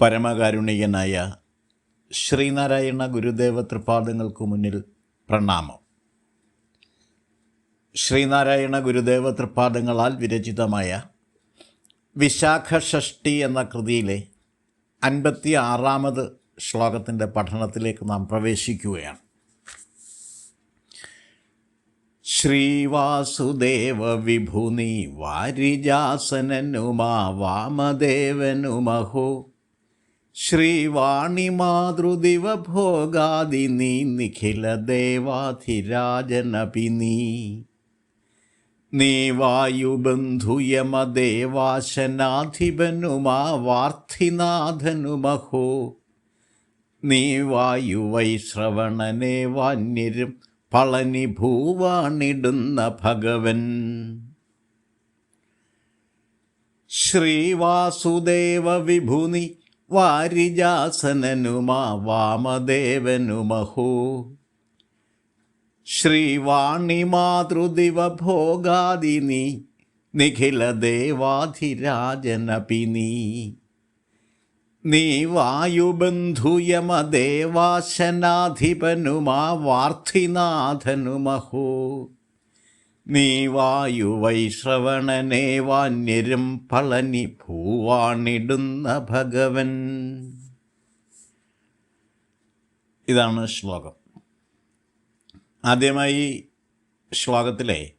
പരമകാരുണികനായ ശ്രീനാരായണ ഗുരുദേവ തൃപാദങ്ങൾക്ക് മുന്നിൽ പ്രണാമം. ശ്രീനാരായണ ഗുരുദേവ തൃപാദങ്ങളാൽ വിരചിതമായ വിശാഖ ഷഷ്ടി എന്ന കൃതിയിലെ അൻപത്തി ആറാമത് ശ്ലോകത്തിന്റെ പഠനത്തിലേക്ക് നാം പ്രവേശിക്കുകയാണ്. ശ്രീവാസുദേവ വിഭുനി വാരിജാസനനുമാ വാമദേവനുമഹോ ശ്രീവാണിമാതൃദിവ ഭോഗാദി നീ നിഖില ദേവാധിരാജനപി നീ നീ വായുബന്ധുയമദേവാശനാധിപനുമാ വാർത്ഥിനാഥനുമഹോ നീ വായുവൈശ്രവണനെ വാന്യരും പളനി ഭൂവാണിടുന്ന ഭഗവൻ. ശ്രീവാസുദേവ വിഭുനി വാരിജാസനനുമാ വാമദേവനുമഹോ ശ്രീവാണിമാതൃദിവ ഭോഗാദിനി നിഖില ദേവാധിരാജനപി നീ നീ വായുബന്ധുയമദേവാശനാധിപനുമാ വാർത്തിനാഥനുമഹോ നീ വായുവൈശ്രവണനെ വാന്യരും പളനി ഭൂവാണിടുന്ന ഭഗവൻ. ഇതാണ് ശ്ലോകം. ആദ്യമായി ശ്ലോകത്തിലെ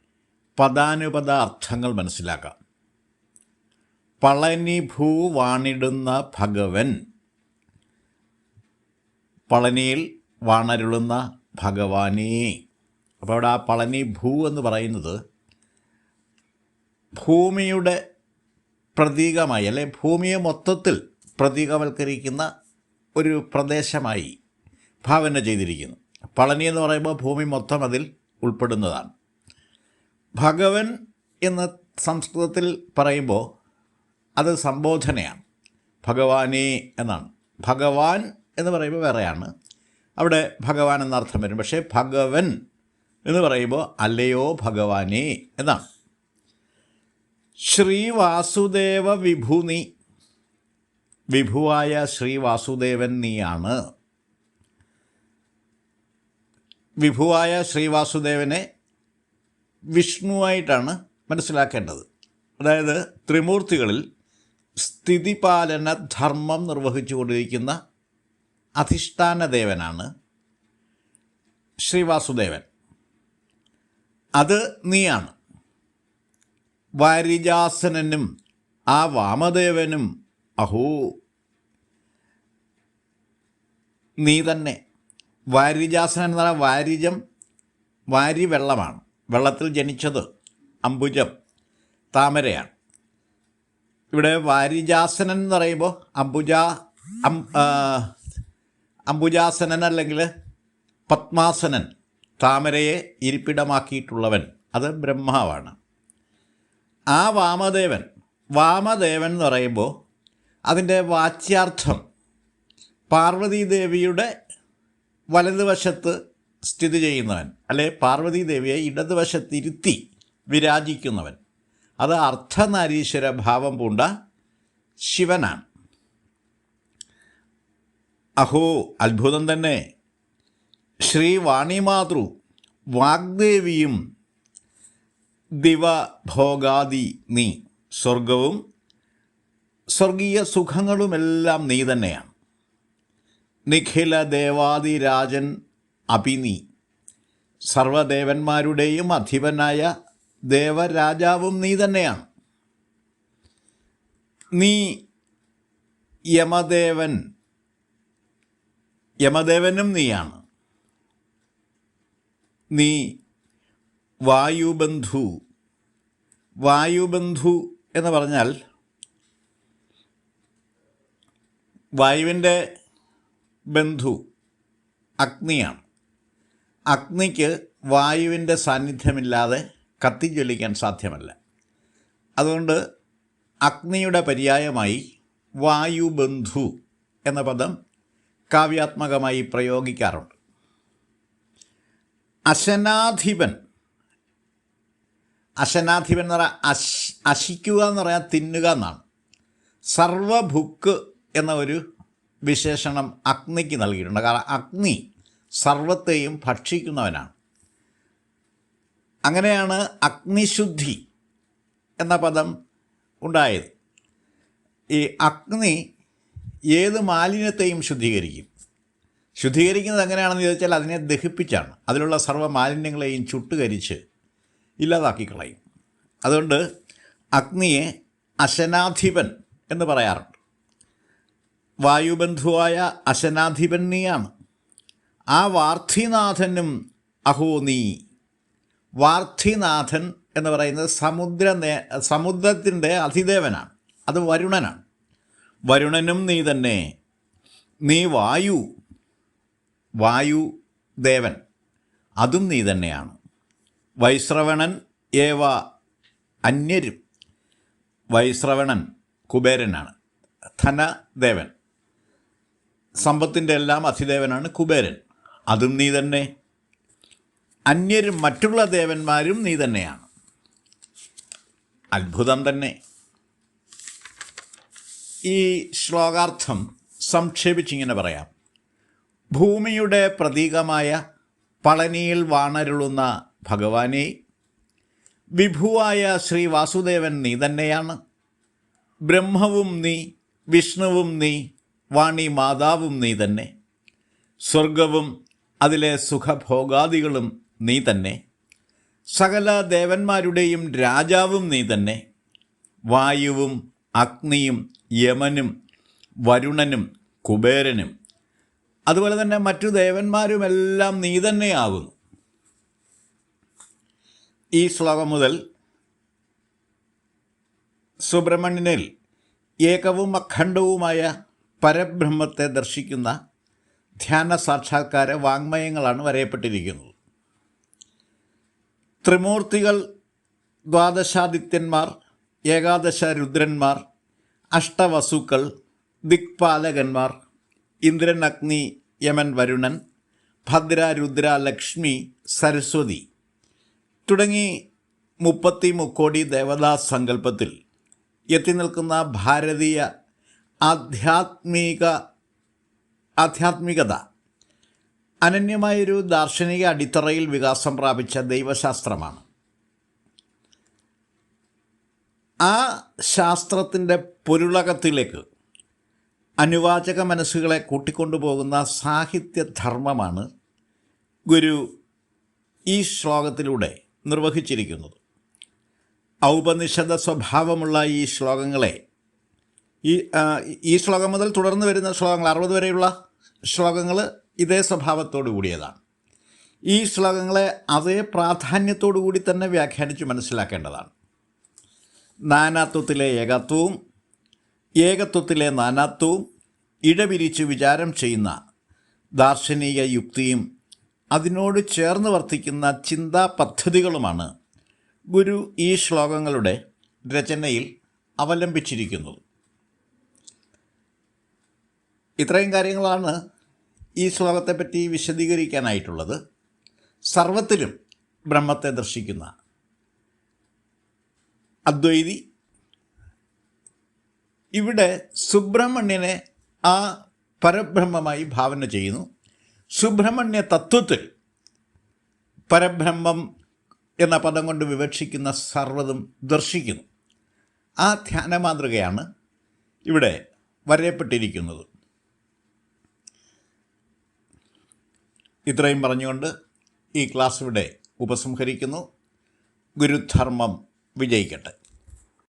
പദാനുപദ അർത്ഥങ്ങൾ മനസ്സിലാക്കാം. പളനി ഭൂവാണിടുന്ന ഭഗവൻ. പളനിയിൽ വാണരുളുന്ന ഭഗവാനേ. അപ്പോൾ അവിടെ ആ പളനി ഭൂ എന്ന് പറയുന്നത് ഭൂമിയുടെ പ്രതീകമായി അല്ലെ ഭൂമിയെ മൊത്തത്തിൽ പ്രതീകവൽക്കരിക്കുന്ന ഒരു പ്രദേശമായി ഭാവന ചെയ്തിരിക്കുന്നു. പളനി എന്ന് പറയുമ്പോൾ ഭൂമി മൊത്തം അതിൽ ഉൾപ്പെടുന്നതാണ്. ഭഗവൻ എന്ന സംസ്കൃതത്തിൽ പറയുമ്പോൾ അത് സംബോധനയാണ്. ഭഗവാനേ എന്നാണ്. ഭഗവാൻ എന്ന് പറയുമ്പോൾ വേറെയാണ്. അവിടെ ഭഗവാൻ എന്നർത്ഥം വരും. പക്ഷേ ഭഗവൻ എന്ന് പറയുമ്പോൾ അല്ലയോ ഭഗവാനേ എന്നാണ്. ശ്രീവാസുദേവ വിഭുനി വിഭുവായ ശ്രീവാസുദേവൻ നീയാണ്. വിഭുവായ ശ്രീവാസുദേവനെ വിഷ്ണുവായിട്ടാണ് മനസ്സിലാക്കേണ്ടത്. അതായത് ത്രിമൂർത്തികളിൽ സ്ഥിതിപാലന ധർമ്മം നിർവഹിച്ചു കൊണ്ടിരിക്കുന്ന അധിഷ്ഠാന ദേവനാണ് ശ്രീവാസുദേവൻ അത് നീയാണ്. വാരിജാസനനും ആ വാമദേവനും അഹോ. നീ തന്നെ. വാരിജാസനൻ എന്ന് പറഞ്ഞാൽ വാരിജം വാരി വെള്ളമാണ് വെള്ളത്തിൽ ജനിച്ചത് അംബുജം താമരയാണ്. ഇവിടെ വാരിജാസനൻ എന്ന് പറയുമ്പോൾ അംബുജ അംബുജാസനൻ അല്ലെങ്കിൽ പത്മാസനൻ. താമരയെ ഇരിപ്പിടമാക്കിയിട്ടുള്ളവൻ അത് ബ്രഹ്മാവാണ്. ആ വാമദേവൻ വാമദേവൻ എന്ന് പറയുമ്പോൾ അതിന്റെ വാച്യാർത്ഥം പാർവതീദേവിയുടെ വലതുവശത്ത് സ്ഥിതി ചെയ്യുന്നവൻ അല്ലെ പാർവതീദേവിയെ ഇടതുവശത്തിരുത്തി വിരാജിക്കുന്നവൻ. അത് അർദ്ധനാരീശ്വര ഭാവം പൂണ്ട ശിവനാണ്. അഹോ അത്ഭുതം തന്നെ. ശ്രീ വാണിമാതൃ വാഗ്ദേവിയും ദിവഭോഗാദി നീ. സ്വർഗവും സ്വർഗീയ സുഖങ്ങളുമെല്ലാം നീ തന്നെയാണ്. നിഖില ദേവാദിരാജൻ അഭിനീ. സർവദേവന്മാരുടെയും അധിപനായ ദേവരാജാവും നീ തന്നെയാണ്. നീ യമദേവൻ യമദേവനും നീയാണ്. നീ വായുബന്ധു. വായുബന്ധു എന്ന് പറഞ്ഞാൽ വായുവിന്റെ ബന്ധു അഗ്നിയാണ്. അഗ്നിക്ക് വായുവിന്റെ സാന്നിധ്യമില്ലാതെ കത്തിജ്വലിക്കാൻ സാധ്യമല്ല. അതുകൊണ്ട് അഗ്നിയുടെ പര്യായമായി വായുബന്ധു എന്ന പദം കാവ്യാത്മകമായി പ്രയോഗിക്കാറുണ്ട്. അശനാധിപൻ അശനാധിപൻ എന്ന് പറയാൻ അശ് അശിക്കുക എന്ന് പറയാൻ തിന്നുക എന്നാണ്. സർവഭുക്ക് എന്ന ഒരു വിശേഷണം അഗ്നിക്ക് നൽകിയിട്ടുണ്ട്. കാരണം അഗ്നി സർവത്തെയും ഭക്ഷിക്കുന്നവനാണ്. അങ്ങനെയാണ് അഗ്നിശുദ്ധി എന്ന പദം ഉണ്ടായത്. ഈ അഗ്നി ഏത് മാലിന്യത്തെയും ശുദ്ധീകരിക്കും. ശുദ്ധീകരിക്കുന്നത് എങ്ങനെയാണെന്ന് ചോദിച്ചാൽ അതിനെ ദഹിപ്പിച്ചാണ്. അതിലുള്ള സർവ മാലിന്യങ്ങളെയും ചുട്ടുകരിച്ച് ഇല്ലാതാക്കി കളയും അതുകൊണ്ട് അഗ്നിയെ അശനാധിപൻ എന്ന് പറയാറുണ്ട്. വായുബന്ധുവായ അശനാധിപൻ നീയാണ്. ആ വാർത്ഥിനാഥനും അഹോ നീ. വാർത്ഥിനാഥൻ എന്ന് പറയുന്നത് സമുദ്ര സമുദ്രത്തിന്റെ അധിദേവനാണ്. അത് വരുണനാണ്. വരുണനും നീ തന്നെ. നീ വായു. വായു ദേവൻ അതും നീ തന്നെയാണ്. വൈശ്രവണൻ ഏവ അന്യരും. വൈശ്രവണൻ കുബേരനാണ്. ധനദേവൻ. സമ്പത്തിന്റെ എല്ലാം അധിദേവനാണ് കുബേരൻ. അതും നീ തന്നെ. അന്യരും മറ്റുള്ള ദേവന്മാരും നീ തന്നെയാണ്. അത്ഭുതം തന്നെ. ഈ ശ്ലോകാർത്ഥം സംക്ഷേപിച്ചിങ്ങനെ പറയാം. ഭൂമിയുടെ പ്രതീകമായ പളനിയിൽ വാണരുളുന്ന ഭഗവാനെ വിഭുവായ ശ്രീ വാസുദേവൻ നീ തന്നെയാണ്. ബ്രഹ്മവും നീ വിഷ്ണുവും നീ വാണി മാതാവും നീ തന്നെ. സ്വർഗവും അതിലെ സുഖഭോഗാദികളും നീ തന്നെ. സകല ദേവന്മാരുടെയും രാജാവും നീ തന്നെ. വായുവും അഗ്നിയും യമനും വരുണനും കുബേരനും അതുപോലെ തന്നെ മറ്റു ദേവന്മാരുമെല്ലാം നീ തന്നെയാകുന്നു ഈ ശ്ലോകം മുതൽ സുബ്രഹ്മണ്യനിൽ ഏകവും അഖണ്ഡവുമായ പരബ്രഹ്മത്തെ ദർശിക്കുന്ന ധ്യാന സാക്ഷാത്കാര വാങ്മയങ്ങളാണ് വരയപ്പെട്ടിരിക്കുന്നത്. ത്രിമൂർത്തികൾ ദ്വാദശാദിത്യന്മാർ ഏകാദശ രുദ്രന്മാർ അഷ്ടവസുക്കൾ ദിക്പാലകന്മാർ ഇന്ദ്രൻ അഗ്നി യമൻ വരുണൻ ഭദ്ര രുദ്ര ലക്ഷ്മി സരസ്വതി തുടങ്ങി മുപ്പത്തി മുക്കോടി ദേവതാ സങ്കല്പത്തിൽ എത്തി നിൽക്കുന്ന ഭാരതീയ ആധ്യാത്മിക ആധ്യാത്മികത. അനന്യമായൊരു ദാർശനിക അടിത്തറയിൽ വികാസം പ്രാപിച്ച ദൈവശാസ്ത്രമാണ്. ആ ശാസ്ത്രത്തിന്റെ പൊരുളകത്തിലേക്ക് അനുവാചക മനസ്സുകളെ കൂട്ടിക്കൊണ്ടുപോകുന്ന സാഹിത്യധർമ്മമാണ് ഗുരു ഈ ശ്ലോകത്തിലൂടെ നിർവഹിച്ചിരിക്കുന്നത്. ഔപനിഷദ സ്വഭാവമുള്ള ഈ ശ്ലോകങ്ങളെ ഈ ഈ ശ്ലോകം മുതൽ തുടർന്ന് വരുന്ന ശ്ലോകങ്ങൾ അറുപത് വരെയുള്ള ശ്ലോകങ്ങൾ ഇതേ സ്വഭാവത്തോടു കൂടിയതാണ്. ഈ ശ്ലോകങ്ങളെ അതേ പ്രാധാന്യത്തോടു കൂടി തന്നെ വ്യാഖ്യാനിച്ച് മനസ്സിലാക്കേണ്ടതാണ്. നാനാത്വത്തിലെ ഏകത്വവും ഏകത്വത്തിലെ നാനാത്വവും ഇടപിരിച്ച് വിചാരം ചെയ്യുന്ന ദാർശനിക യുക്തിയും അതിനോട് ചേർന്ന് വർത്തിക്കുന്ന ചിന്താ പദ്ധതികളുമാണ് ഗുരു ഈ ശ്ലോകങ്ങളുടെ രചനയിൽ അവലംബിച്ചിരിക്കുന്നത്. ഇത്രയും കാര്യങ്ങളാണ് ഈ ശ്ലോകത്തെപ്പറ്റി വിശദീകരിക്കാനായിട്ടുള്ളത്. സർവത്തിലും ബ്രഹ്മത്തെ ദർശിക്കുന്ന അദ്വൈതി ഇവിടെ സുബ്രഹ്മണ്യനെ ആ പരബ്രഹ്മമായി ഭാവന ചെയ്യുന്നു. സുബ്രഹ്മണ്യ തത്വത്തിൽ പരബ്രഹ്മം എന്ന പദം കൊണ്ട് വിവക്ഷിക്കുന്ന സർവതും ദർശിക്കുന്നു. ആ ധ്യാന മാതൃകയാണ് ഇവിടെ വരയപ്പെട്ടിരിക്കുന്നത്. ഇത്രയും പറഞ്ഞുകൊണ്ട് ഈ ക്ലാസ് ഇവിടെ ഉപസംഹരിക്കുന്നു. ഗുരുധർമ്മം വിജയിക്കട്ടെ.